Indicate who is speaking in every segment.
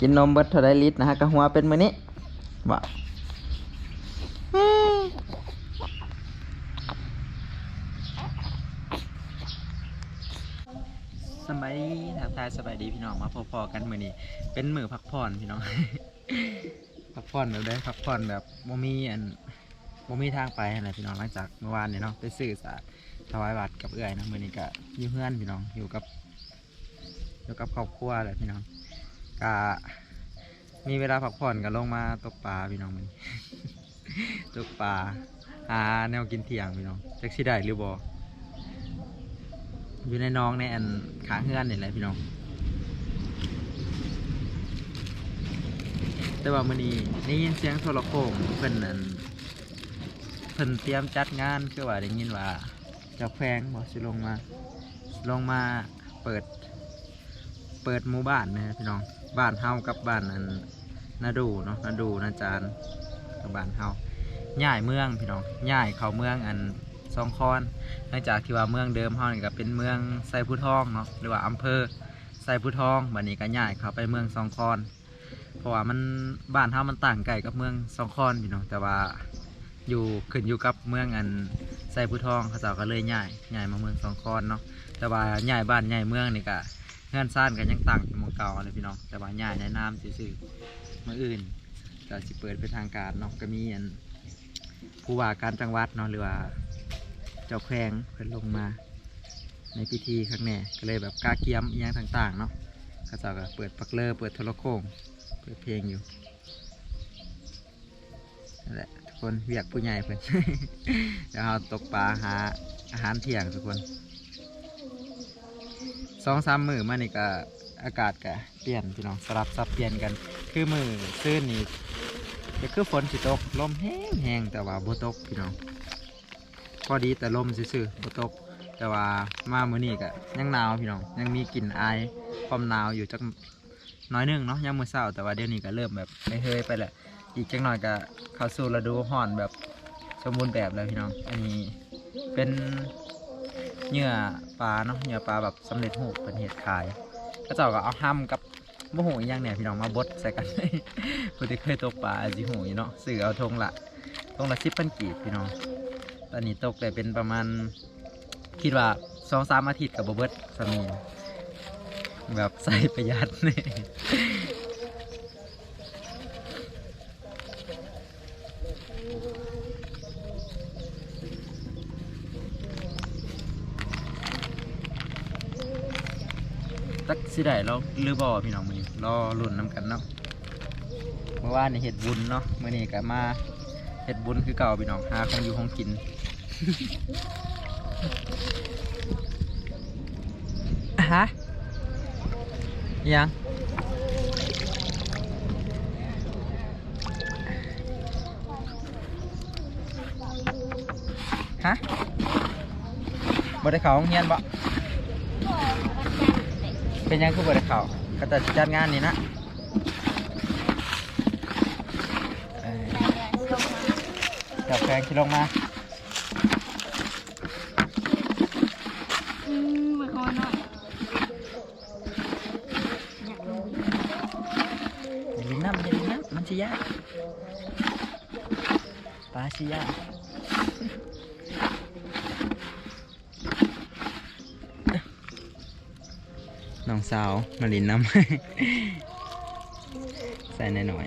Speaker 1: กินนมเบิดเท่าไดลิตรนะฮะกะหัวเป็นมือนี้ว้าสบายดีทักทายสบายดีพี่น้องมาพอๆกันมือนี้ เป็นมือพักผ่อนพี่น้อง พักผ่อนแบบได้พักผ่อนแบบบ่มีอันบ่มีทางไปอะไรพี่น้องหลังจากเมื่อวานเนี่ยเนาะไปซื้อสาดถวายบัตรกับเอื้อยนะมือนี้ก็อยู่เพื่อนพี่น้องอยู่กับ อยู่กับครอบครัวแหละพี่น้องก็มีเวลาพักผ่อนก็ลงมาตกปลาพี่น้องมื้อนี้ตกปลาหาแนวกินเที่ยงพี่น้องจักสิได้หรือบ่อยู่ในน้องในอันขางเฮือนนี่แหละพี่น้อง แต่ว่ามื้อนี้ได้ยินเสียงโทรโขงเพิ่นนั่นเพิ่นเตรียมจัดงานคือว่าได้ยินว่าจ้าแขวงบ่สิลงมา ลงมาเปิด เปิดหมู่บ้านนะพี่น้องบ้านเฮากับบ้านอันนาดูเนาะนาดูนาจารกับบ้านเฮาย้ายเมืองพี่น้องย้ายเขาเมืองอันสองคอนหลังจากที่ว่าเมืองเดิมเฮานี่ก็เป็นเมืองไซผู้ทองเนาะหรือว่าอำเภอไซผู้ทองบัดนี้ก็ย้ายเขาไปเมืองสองคอนเพราะว่ามันบ้านเฮามันต่างไกลกับเมืองสองคอนพี่น้องแต่ว่าอยู่ขึ้นอยู่กับเมืองอันไซผู้ทองเขาเจ้าก็เลยย้ายย้ายมาเมืองสองคอนเนาะแต่ว่าย้ายบ้านย้ายเมืองนี่ก็ เงื่อนซ่านกันยังต่างอยู่เมืองเก่าเลยพี่น้องแต่ว่าย้ายในน้ำซื่อๆเมื่ออื่นก็สิเปิดเป็นทางการเนาะก็มีอันผู้ว่าการจังหวัดเนาะหรือว่าเจ้าแขวงเพิ่นลงมาในพิธีครั้งแน่ก็เลยแบบกล้าเกียมอหย่างต่างๆเนาะเขาเจ้าก็เปิดปักเลอร์เปิดโทรโขงเปิดเพลงอยู่นั่นแหละทุกคนเรียกผู้ใหญ่เพื่อนเดี๋ยวเราตกปลาหาอาหารเที่ยงทุกคน สองสามมือมานี่ก็อากาศก็เปลี่ยนพี่น้องสลับสับเปลี่ยนกัน คือมือซื่นนี่ก็คือฝนสิตกลมแห้งแห้งแต่ว่าบ่ตกพี่น้องพอดีแต่ลมซื่อๆบ่ตก แต่ว่ามามื้อนี้ก็ยังหนาวพี่น้องยังมีกลิ่นอายความหนาวอยู่จักน้อยนึงเนาะยังมือเศร้าแต่ว่าเดี๋ยวนี้ก็เริ่มแบบไม่เฮยไปแหละอีกจังหน่อยก็เข้าสู่ฤดูห่อนแบบสมบูรณ์แบบแล้วพี่น้อง อันนี้เป็นเหยื่อ ปลาเนาะเหยื่อปลาแบบสำเร็จรูเป็นเห็ดขายก็เจ้าก็เอาห้ำกับมะหูอีกอย่างเนี่ยพี่น้องมาบดใส่กันผู้ที่เคยตกปลาจสิหูเนาะสื่อเอาทงละทงละสิบปันกีบพี่น้อง ตอนนี้ตกได้เป็นประมาณคิดว่าสองสามอาทิตย์กับบเบิร์ตสมีแบบใส่ประหยัดเนี่ย ตักสิได้เราหรือบ่พี่น้องมือนี้รอรุ่นนำกันเนาะเมื่อวานนี่เห็ดบุญเนาะมื่อนี้ก็มาเห็ดบุญคือเก่าพี่น้องหาของอยู่ของกิน ฮะยังฮะบ่ได้เข้าโรงเรียนบ่ เป็นยังคือบ่ได้เข้าก็แต่จัดงานนี่นะจับแฟนคิดลงมา
Speaker 2: อืมมาคอหน่อยอย่า
Speaker 1: ลินน้ำอย่าลินน้ำมันสิยากปลาสิยาก สาวมาลินน้ำ ใส่หน่อย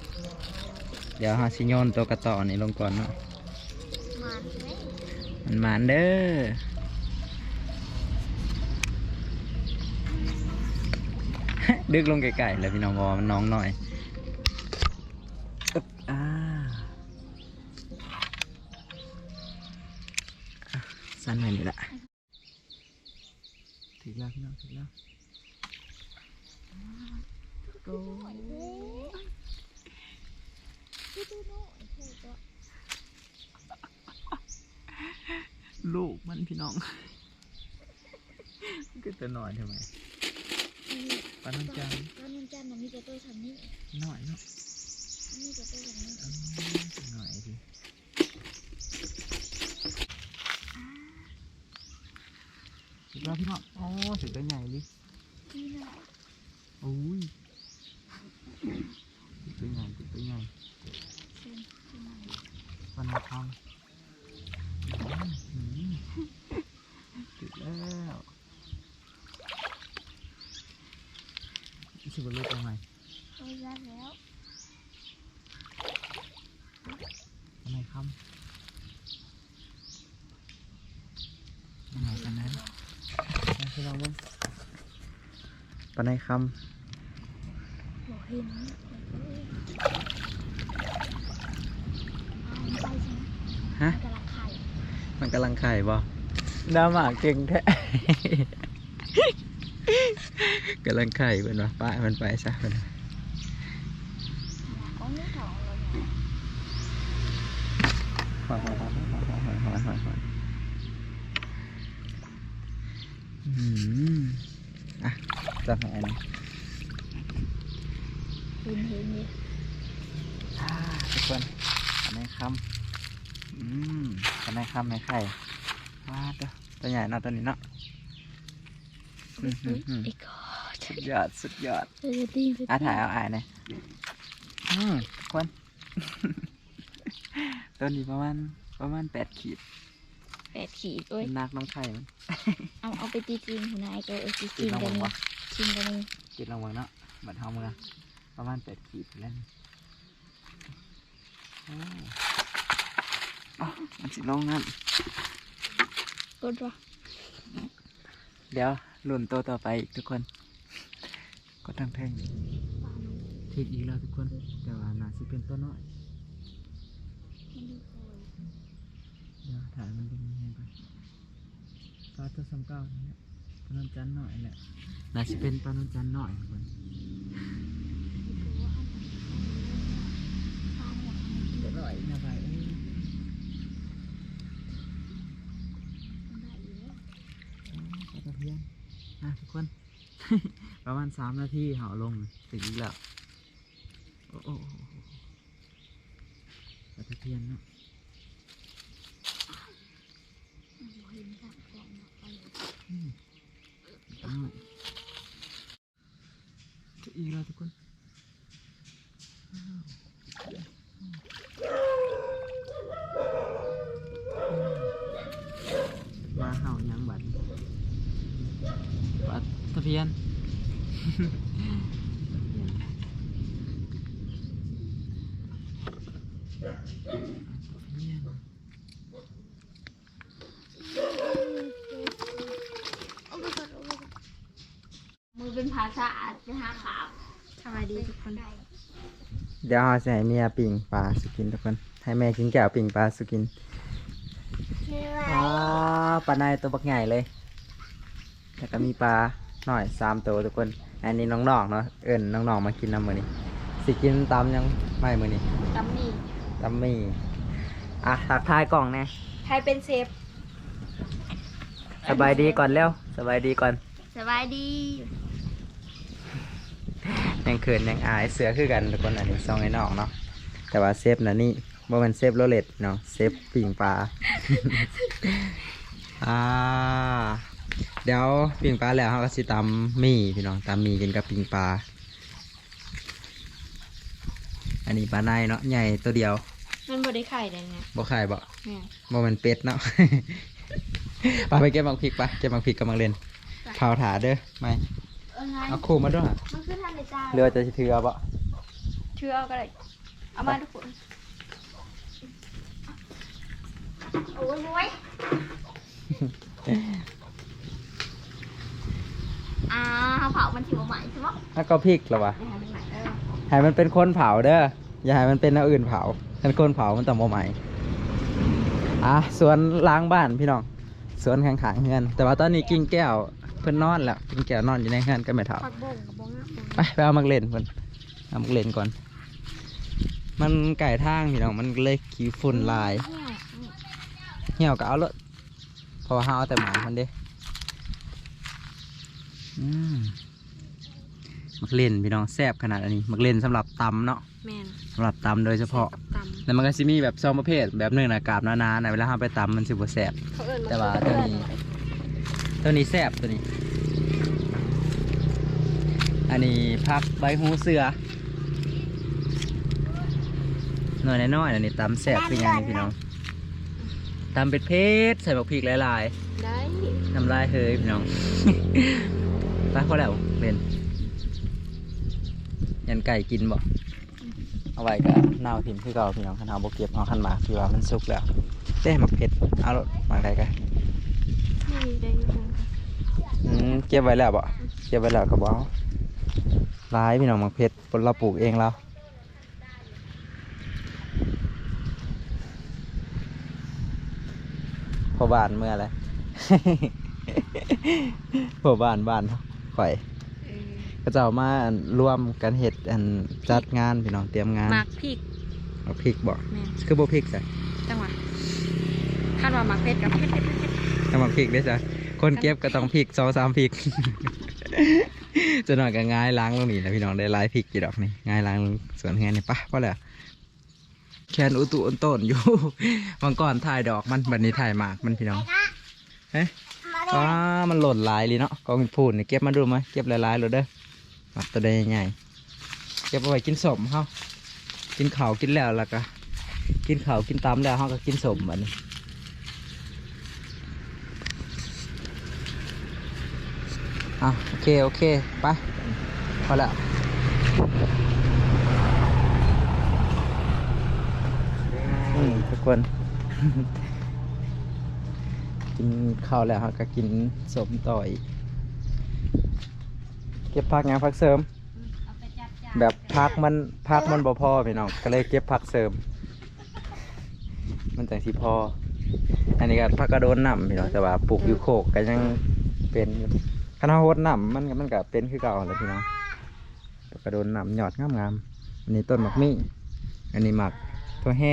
Speaker 1: ๆเดี๋ยวฮาซิโยนตัวกระต่อนี่ลงก่อนเนาะ
Speaker 2: มันมั
Speaker 1: นหมานเด้อดึกลงไกลๆแล้วพี่น้องบอมันน้องหน่อยอึ๊บอะสั้นไปนี่แหละถึงแล้วพี่น้องถึงแล้ว
Speaker 2: โอ้ยพี่ดูโน่เธอก็
Speaker 1: ลูกมันพี่น้องก็จะหน่อยทำไมปานนจัง
Speaker 2: ตอนนั้นจันทร์น่ะมีแต่ตัวฉันนี่
Speaker 1: หน่อยเนาะ
Speaker 2: มีแต่ตัวฉันนี่
Speaker 1: อืมหน่อยดิถึงแล้วพี่น้องโอ้ถึงตัวใหญ่ดิ
Speaker 2: นี่แหละ
Speaker 1: โอ้ย ตัวใหญ่ตัวใหญ่
Speaker 2: วัน
Speaker 1: ละทองติดแล้วชิบะลูกเอาไง
Speaker 2: ตัวยัดแล้ว
Speaker 1: อะไรครับไรกันนั้นไปลอ
Speaker 2: บ้างปนายคำ
Speaker 1: ฮะมันกำลังไข่บ่หน้าหมาเก่งแท้กำลังไข่เป็นวะป้ามันไปซะเน
Speaker 2: อื
Speaker 1: มอะจะหายนะ
Speaker 2: ห็นเห็นเนี่ย
Speaker 1: อ่าทุกคนอันนี้คำอืมอันนี้คำในไข่ว้าตัวตัวใหญ่เนาะตัวนี้เนาะอืมอืมอืม
Speaker 2: ไอ้กอด
Speaker 1: สุดยอดสุดยอด
Speaker 2: เออดีไป
Speaker 1: อะถ่ายเอาอ่านเลยอืมคน ตัวนี้ประมาณประมาณแปดขีด
Speaker 2: แปดขีดโอ้ย
Speaker 1: นักน้องไข่มัน
Speaker 2: เอาเอาไปตีจริงคุณนายก็เออตีจ
Speaker 1: กิ
Speaker 2: ริ
Speaker 1: น
Speaker 2: ง
Speaker 1: ลอง
Speaker 2: กัน
Speaker 1: มึง
Speaker 2: นี่
Speaker 1: วะ
Speaker 2: จริงกันนี่
Speaker 1: กินลองมึงเนาะบัดเฮามือ ประมาณแปดขีดแล้วนี่โอ้อ๋อมันสิลงนั่น
Speaker 2: กดวะ
Speaker 1: เดี๋ยวลุ่นตัวต่อไปอีกทุกคน ก็ทั้งแท่งทิดอีกแล้วทุกคน แต่ว่าน่าสิเป็นตัวน้อยเดี๋ยวถ่ายมันเป็นยังไงก่อนปลาตัวสำเก้าเนี่ยปลานนจันทร์หน่อยแหละน่าจะเป็นปลานนจันทร์หน่อยทุกคน เดี๋ยวหน่อยนะไปเอ้ยปลาตะเพียนอะทุกคน ประมาณสามนาทีเหาลงถึงอีแล้ว โอ้โอ้โอ้โอ้ปลาตะเพียนเนาะอ้าวจะอีกแล้วทุกคนอ้าวมาเห่ายังบัดปัดตะเพียน
Speaker 2: มือเป็นภาษาอาจจะหาขาวสวัสดีทุกคน
Speaker 1: เดี๋ยวเราให้เมียปิ่งปลาสุกินทุกคน ให้แม่กินแก้วปิ่งปลาสุกินอ๋อปลาในตัวบักใหญ่เลย แล้วก็มีปลา หน่อยสามตัวทุกคน อันนี้น้องๆเนาะเอิญน้องๆมากินน้ำมือนี้สิกินตำยังไม่มือนี้
Speaker 2: กัมมี่
Speaker 1: ตำมี่อะทักทายกล่องแน่
Speaker 2: ใครเป็นเซฟ
Speaker 1: สบายดีก่อนเร็วสบายดีก่อน
Speaker 2: สบายดี
Speaker 1: ยังเขินยังอายเสือคือกันทุกคนอันนี้ซองไอ้นอกเนาะแต่ว่าเซฟนะนี่บ่แมันเซฟโรเลตเนาะเซฟปิ่งปลาอ่า เดี๋ยวปิ่งปลาแล้วเขาก็สิตำหมี่พี่น้องตำหมี่กินกับปิ่งปลา อันนี้ปลาในเนาะใหญ่ตัวเดียว
Speaker 2: มันบได้ไข่เลยเนี่ย
Speaker 1: บ่ขายบ่
Speaker 2: เนี่ย
Speaker 1: บ่แมันเป็ดเนาะ ปลาไปเก็บมังพริกปะเก็บมังพริกกับมังเลนเผาถาเด้อไม่
Speaker 2: เออไง
Speaker 1: เอาคู่มาด้วย
Speaker 2: มันคือท่านในใจ
Speaker 1: เรือจะถือเอาบ่
Speaker 2: เชื่อเอาก็ได้เอามาทุกคนโอ้ยโอ้ย อ่าเขาเผามันถิวใหม่ใช่ไหม
Speaker 1: แล้วก็พริกเหรอวะ
Speaker 2: ไม่ให้มันใหม่เออ
Speaker 1: ให้มันเป็นคนเผาเด้ออย่าให้มันเป็นเอาอื่นเผาถ้าคนเผามันต้องบ่ใหม่อะสวนล้างบ้านพี่น้องสวนข้างๆเฮือน แต่ว่าตอนนี้กิ่งแก้วเพิ่นนอนแล้วกิ่งแก้วนอนอยู่ในเฮือนก็ไม่เท่า
Speaker 2: ผักบ่งกับบ่งอะ
Speaker 1: ไปไปเอามักเล่นเพิ่นเอามักเล่นก่อน มันไก่ทางพี่น้องมันเลยขี้ฝุ่นลายเหี่ยวก็เอาเลยเพราะว่าเฮาเอาแต่หมามันเด้อื มมักเล่นพี่น้องแซ่บขนาดอันนี้ มักเล่นสำหรับตำเนาะ
Speaker 2: แมน
Speaker 1: สำหรับตำโดยเฉพาะ
Speaker 2: กับตำ
Speaker 1: แล้วมันก็สิมีแบบซองประเภทแบบหนึ่งนะกาบหนาๆนะเวลาเราไปตำมันสิบ่แซ่บ
Speaker 2: เขาเอิญ
Speaker 1: แต่ว่าตัวนี้ ตัวนี้แซ่บตัวนี้ อันนี้พักใบหูเสือหน่อยน้อยๆอันนี้ตำแซ่บคือหยังนี่พี่น้องตำเป็ดเพชรใส่บักพริกหลาย
Speaker 2: ได้
Speaker 1: ๆน้ำลายเฮ้ยพี่น้อง ไปพอแล้วเป็นยันไก่กินบ่เอาไว้ก็เน่าถิ่มคือเก่าพี่น้องคันเอาบ่เก็บเอาคันหมากพี่ว่ามันสุกแล้วเต้หมักเผ็ดเอารถมาได้กัน
Speaker 2: นี่ได้อยู่ค่ะ
Speaker 1: อืมเก็บไว้แล้วบ่เก็บไว้แล้วก็บ่เอาร้ายพี่น้องหมักเผ็ดเราปลูกเองแล้วพอบ้านเมื่อไรพอบ้านบ้านข่อย
Speaker 2: เออ
Speaker 1: ก็จะเอามาร่วมกันเห็ดอันจัดงานพี่น้องเตรียมงาน
Speaker 2: หมักพริก
Speaker 1: เอาพริกบอก
Speaker 2: แม่น
Speaker 1: คือโบพริกจ้ะ
Speaker 2: จังหวะคาดว่าหมักเผ็ดกับเผ็ดเผ็ดเผ็ดเผ็ด
Speaker 1: ถ้ามาพริกได้จ้ะคนเก็บก็ต้องพริกสองสามพริก จะหน่อยก็ง่ายล้างลงนี่นะพี่น้องได้หลายพริกกี่ดอกนี่ง่ายล้างลงสวนแฮนนี่ปะเพราะอะไรแคนอุตุอันต้นอยู่ บางก่อนถ่ายดอกมันบัดนี้ถ่ายหมากมันพี่น้องเฮ้ย ว้ามันหล่นลายเลยเนาะกองพูนนี่เก็บมาดูไหมเก็บหลายๆเลยเด้อหมักตัวใดใหญ่เก็บเอาไว้กินสมเฮากินข้าวกินแล้วแล้วก็กินข้าวกินตำแล้วเฮาก็กินสมบัดนี้อะโอเคโอเคไปพอแล้วอืมทุกคน กินข้าวแล้วครับก็กินสมต่ออีกเก็บผักงานผักเสริม
Speaker 2: เอาไปจัดจาน
Speaker 1: แบบพักมันพักมันบ่พอพี่น้องก็เลยเก็บผักเสริม มันจังสิพอ อันนี้ก็ผักกระโดนน้ำพี่น้องแต่ว่าปลูกอยู่โคกก็ยังเป็นอยู่คันเฮาโหดน้ำมันก็มันก็เป็นคือเก่าแหล้วพี่น้องผักกระโดนน้ำยอดงามๆอันนี้ต้นหมักมี่อันนี้หมักตัวแห่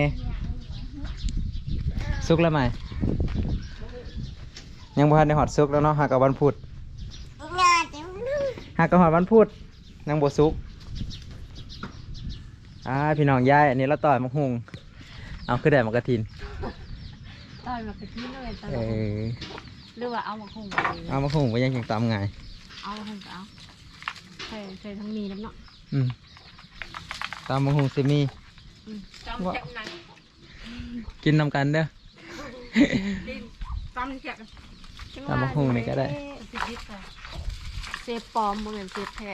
Speaker 1: สุกแล้วไหม ยังบ่ทันได้หอดสุกแล้วเนาะหากกับวันพุธหากกับหอดวันพุธยังบ่สุกอ่าพี่น้องยายอันนี้เราต่อยมักหุงเอาคือได้มักกระทิน
Speaker 2: ตอนหมักกะทิเลยตอน
Speaker 1: เออ
Speaker 2: หรือว่าเอาหมักหุ่งไปเลย
Speaker 1: เอามักหุงไปยังยังตำไง
Speaker 2: เอาหมักหุ่งก็เอาใส่ใส่ทั้งมีน้ำเนาะ
Speaker 1: อืมตำมักหุงซิมี
Speaker 2: อืมจำแจกหนัง
Speaker 1: กินนำกันเด้อ
Speaker 2: จำแจก
Speaker 1: ตำบักหุ่งนี่ก็ได้
Speaker 2: เซฟปลอมบ่แม่นเซฟแท้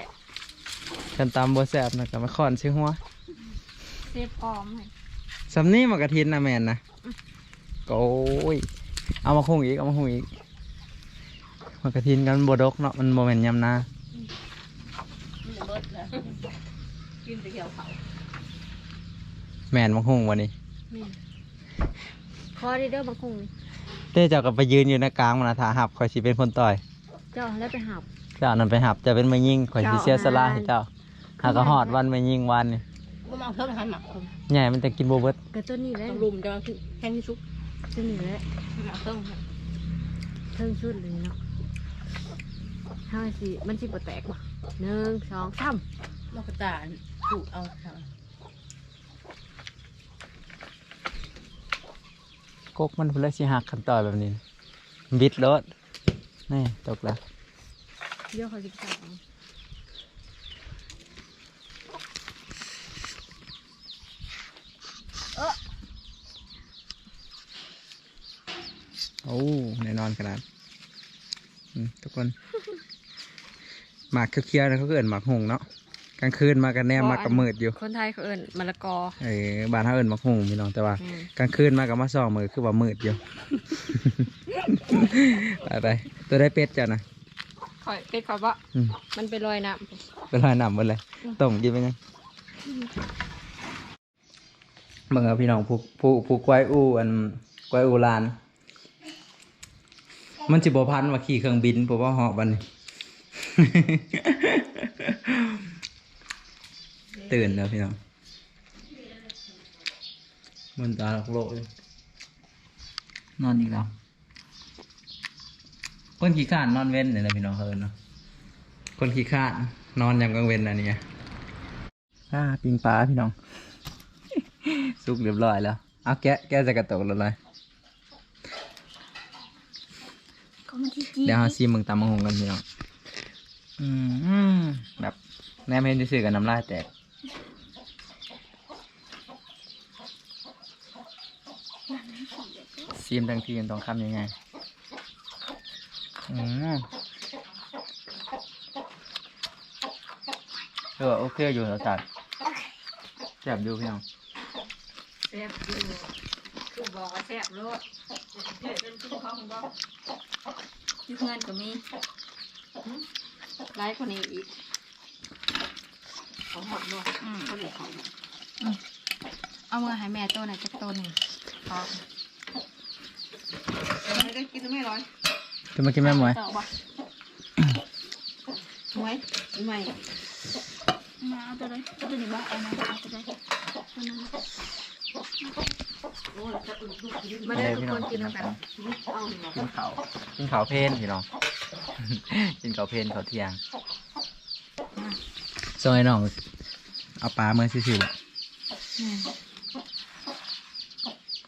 Speaker 1: กันตำบัวแสบนะกับมาขอนชื่อหัว
Speaker 2: เซฟปลอมให้
Speaker 1: สำนี้มักกระทินนะแมนนะโอ้ยเอามาหุงอีกเอามาหุงอีกมักกระทินกันบดกเนาะมันโมเมนยำนา
Speaker 2: เบิดแล้วกินไปเกี่ยวเขา
Speaker 1: แมนมักหุงวันนี้
Speaker 2: นี่พอดีเด้อบักหุ่งนี่
Speaker 1: เต้เจ้าก็ไปยืนอยู่ในกลางมันนะทาหับคอยสิเป็นคนต่อย
Speaker 2: เจ้าแล้วไปหับ
Speaker 1: เจ้านั่นไปหับจะเป็นมายิงข่อยสิเสียสละให้เจ้าหากก็หอดวันมายิงวันนี่
Speaker 3: บ่มาเอาเพิ่มหันหมักผม
Speaker 1: ใหญ่มันจะกินโบเบิด
Speaker 2: กระต้นนี่แหละ
Speaker 3: ต้องรุมจะคือแค่ที่ชุก
Speaker 2: ต้นนี่แหละ
Speaker 3: หมักเพิ่ม
Speaker 2: เทิงชุดเลยเนาะห้าสิมันสิบ่แตกบ่หนึ่งสองสาม
Speaker 3: มอกระตาปลูกเอาค่ะ
Speaker 1: กกมันเพื่อสิหักขันต่อยแบบนี้ บิดรถนี่ตกแล้ว
Speaker 2: เดี๋ยวเขาสิจับเอา
Speaker 1: โอ้แน่นอนขนาดทุกคน หมากเคี้ยวๆนะเขาเกิดหมากหงเนาะ กลางคืนมากันแนมมากับมืดอยู่
Speaker 2: คนไทยเขาเอิ้นมะละกอ
Speaker 1: เออบ้านเขาเอิญหมากหงพี่น้องแต่ว่า
Speaker 2: อืม
Speaker 1: กลางคืนมากับมาส่องมือคือว่ามืดอยู่ ไปไปๆตัวได้เป็ดจ้ะนะ
Speaker 2: ข่อยเป็ดข่อยบ่
Speaker 1: อืม
Speaker 2: มันไปลอยน้
Speaker 1: เป็นรอยหนำหมดเลยต้มกินไปยังเบิ่งเอาพี่น้องผู้ผู้ผู้กล้วยอูอันกล้วยอูลาน มันสิบ่พันว่าขี่เครื่องบินเพราะว่าเหาะบัดน ตื่นแล้วพี่น้องมันตาหลอกโลกเลยนอนอีกแล้วคนขี้ข้านนอนเว้นเนี่ยนะพี่น้องเฮินเนาะคนขี้ข้านนอนยามกลางเว้นอันนี้ไงอ่าปิงปลาพี่น้อง สุกเรียบร้อยแล้วเอาแกะแกะใส่กระโตกแล้วเลยำ
Speaker 2: ก็มันที่จี
Speaker 1: เดี๋ยวหาซีมึงตามมังหงกันพี่น้อง อืมแบบแนมเห็นซื่อๆกับน้ำลายแตก ซีมทั้งทีมต้องคำยังไงอืมเออโอเคอยู่แล้วจัดแซ่บอยู่พี่น้อง
Speaker 4: แซ่บอยู่คือบอกว่าแซ่บโลดเดี๋ยวเป็นคือเขาของบอก
Speaker 3: ที่เพื่อนก็มีร้ายคนนี้อีก
Speaker 4: เขาหอดบ่
Speaker 3: อืม
Speaker 4: เขาเหลือของ
Speaker 3: เอามือให้แม่ตัวไหนจักตัวหนึ่งพอ
Speaker 4: ไม่ได้กินไม่ร้อย
Speaker 1: จะมากินแม่หมวย
Speaker 3: ต่อบ่
Speaker 4: หวยไม่
Speaker 3: มาเอาตัวเลยตัวนี้บ่เอามาเอาตัวเลยตัวนั้น
Speaker 4: โอ้ยจะอึดดูกินมาได้ทุกคนกินแล้วกันเอาหน่อย
Speaker 1: กินข้าวกินข้าวเพลนพี่น้อง กินข้าวเพลนข้าวเที่ยงซอยน้อง เอาปลาเมื่อซื่อๆบ่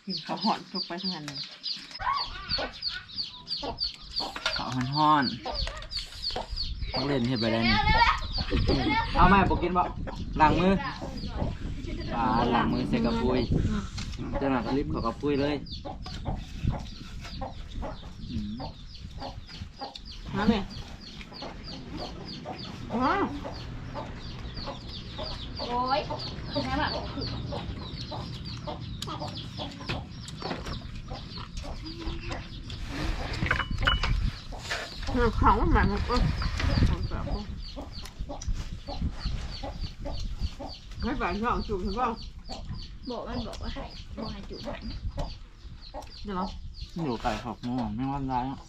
Speaker 4: กินเขาหอดทุกไปทั้งนั้นเลย
Speaker 1: ข้าวฮ้อนๆต้องเล่นเฮ็ดไปได้นี่เอาแม่บอกกินบ่ล้างมือปลาล้างมือใส่กระปุยเจ้าหน้าก็รีบเขอกระปุยเลยอืม
Speaker 4: มาแม่ว้าว
Speaker 3: โอ้ยแม่แบบ
Speaker 4: เขามันหมันเออไม่ฝ่ายช่องจุ่มใช่ป่ะ
Speaker 3: บอกมันบอกว่าให้บอกให้จุ่มให้
Speaker 4: เดี๋ยว
Speaker 1: อยู่ไก่ขอบม่วงไม่วันร้ายอะ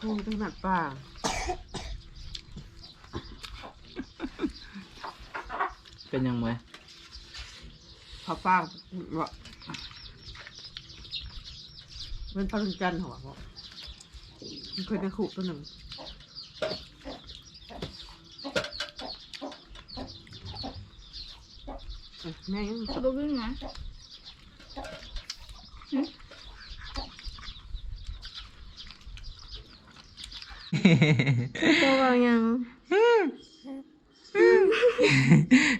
Speaker 4: คงเป็นหนักป่า
Speaker 1: เป็นยังไง
Speaker 4: เขาป้าว่าเป็นปลาลุงจันทร์เหรอวะมัน เคยไปขู่ตัวหนึ่งเอ้ยแม่ยัง
Speaker 3: ตัวบึ้งนะตัวว่ายัง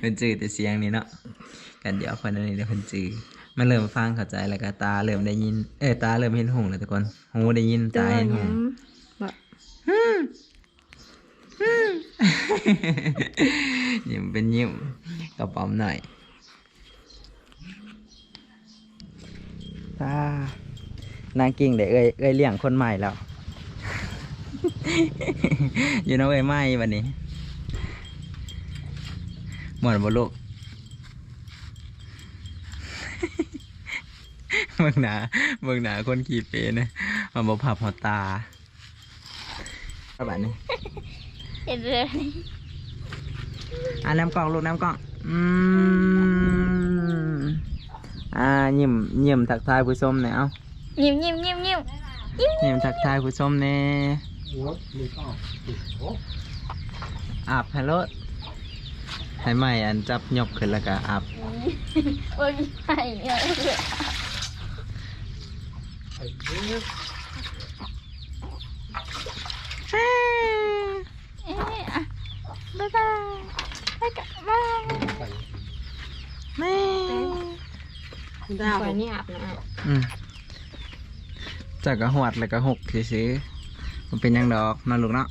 Speaker 1: เป็นจืดแต่เสียงนี่เนาะกันเดี๋ยวคนนั้นนี่เดี๋ยวคนจืดมันเริ่มฟังเข้าใจแล้วก็ตาเริ่มได้ยิน เออตาเริ่มเห็นหงแล้วทุกคนหูได้ยินตาเห็นหง
Speaker 3: แบบ
Speaker 1: ยิ้มเป็นยิ้มกระป๋อมหน่อยตานางกิ่งเด็กเอ้ยเอ้ยเลี้ยงคนใหม่แล้ว อยู่นะเอ้ยไม่วันนี้หมดบ่ลูกเบิ่งหนาเบิ่งหนาคนขี่เปนะมันบ่ผับหอตาแบบนี้
Speaker 3: เห็นเลย
Speaker 1: อ่าน้ำกล่องลูกน้ำกล่อง อืมอ่ายิ้มยิ้มทักทายผู้ชมหน่อยเอ้า
Speaker 3: ยิ้มยิ้มยิ้มยิ้ม
Speaker 1: ยิ้มทักทายผู้ชมแน่อาบฮัลโหลให้ใหม่อันจับยกขึ้นแล้วก็อาบ
Speaker 3: โอ้ยไอ้เนี่ยเอ๊ะอะ บ๊ายบายไปกลับบ้าน
Speaker 1: แม่
Speaker 4: ดาว
Speaker 3: ไปนี่อาบน้
Speaker 1: อืมจากกระหวดแล้วก็หกซื้อๆมันเป็นหยังดอกเนาะลูกเนาะ